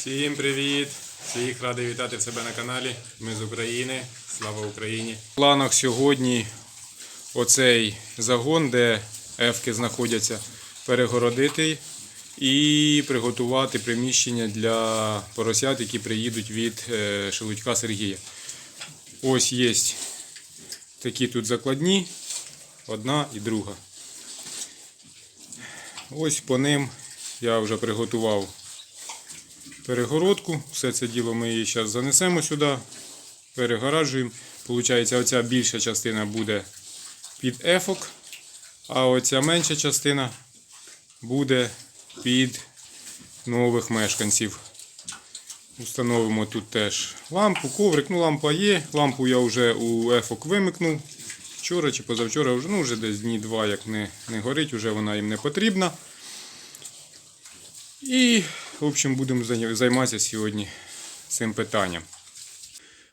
Всім привіт! Всіх радий вітати в себе на каналі. Ми з України. Слава Україні! В планах сьогодні оцей загон, де ефки знаходяться, перегородити і приготувати приміщення для поросят, які приїдуть від е, Шелудька Сергія. Ось є такі тут закладні, одна і друга. Ось по ним я вже приготував перегородку. Все це діло ми її зараз занесемо сюди, перегораджуємо. Получається, оця більша частина буде під ефок, а оця менша частина буде під нових мешканців. Установимо тут теж лампу, коврик. Ну, лампа є. Лампу я вже у ефок вимикнув. Вчора чи позавчора, вже, ну вже десь дні два, як не, не горить, вже вона їм не потрібна. І, в общем, будемо займатися сьогодні цим питанням.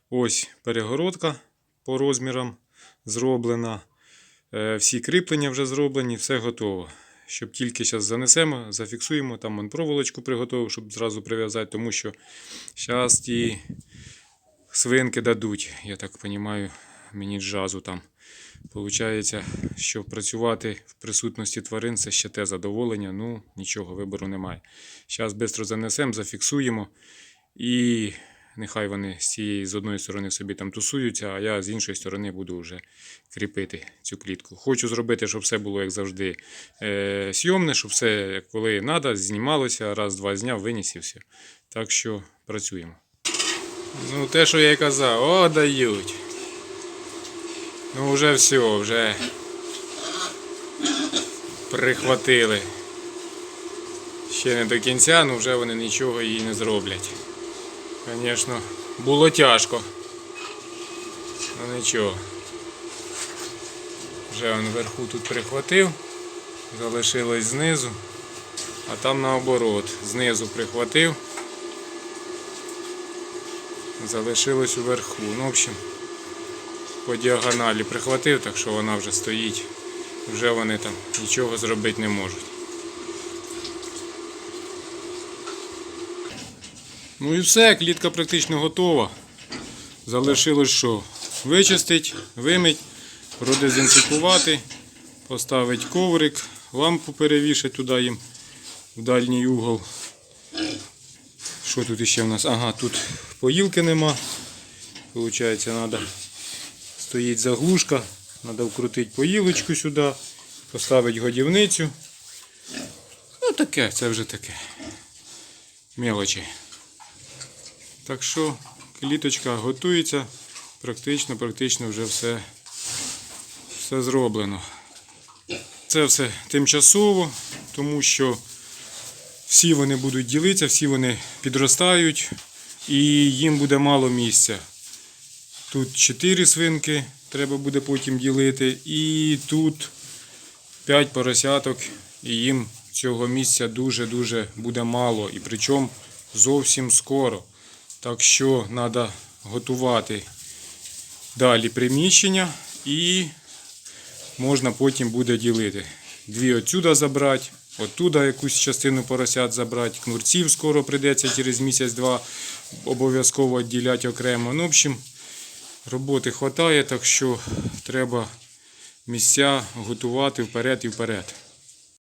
Ось перегородка по розмірам зроблена. Е, Всі кріплення вже зроблені, все готово. Щоб тільки зараз занесемо, зафіксуємо, там он проволочку приготував, щоб зразу прив'язати, тому що зараз ті свинки дадуть, я так розумію, мені джазу там. Получається, що працювати в присутності тварин це ще те задоволення, ну нічого, вибору немає. Зараз швидко занесемо, зафіксуємо і нехай вони з цієї з одної сторони собі там тусуються, а я з іншої сторони буду вже кріпити цю клітку. Хочу зробити, щоб все було як завжди е, сйомне, щоб все, коли треба, знімалося, раз-два зняв, виніс і все. Так що працюємо. Ну, те, що я й казав, о, дають. Ну вже все, вже прихватили. Ще не до кінця, ну вже вони нічого їй не зроблять. Звісно, було тяжко. Ну нічого. Вже він вверху тут прихватив, залишилось знизу, а там наоборот, знизу прихватив, залишилось уверху. Ну, в общем, по діагоналі прихватив, так що вона вже стоїть. Вже вони там нічого зробити не можуть. Ну і все, клітка практично готова. Залишилось що? Вичистити, вимить, продезінфікувати, поставити коврик, лампу перевішати туди їм в дальній угол. Що тут іще в нас? Ага, тут поїлки нема. Получається, треба стоїть заглушка, треба вкрутити поїлочку сюди, поставити годівницю. Ну таке, це вже таке. Мелочі. Так що кліточка готується, практично, практично вже все, все зроблено. Це все тимчасово, тому що всі вони будуть ділитися, всі вони підростають і їм буде мало місця. Тут 4 свинки треба буде потім ділити. І тут 5 поросяток, і їм цього місця дуже-дуже буде мало. І причому зовсім скоро. Так що треба готувати далі приміщення і можна потім буде ділити. Дві отсюди забрати, оттуда якусь частину поросят забрати. Кнурців скоро прийдеться через місяць-два обов'язково відділяти окремо. Ну, в общем, Роботи вистачає, так що треба місця готувати вперед і вперед.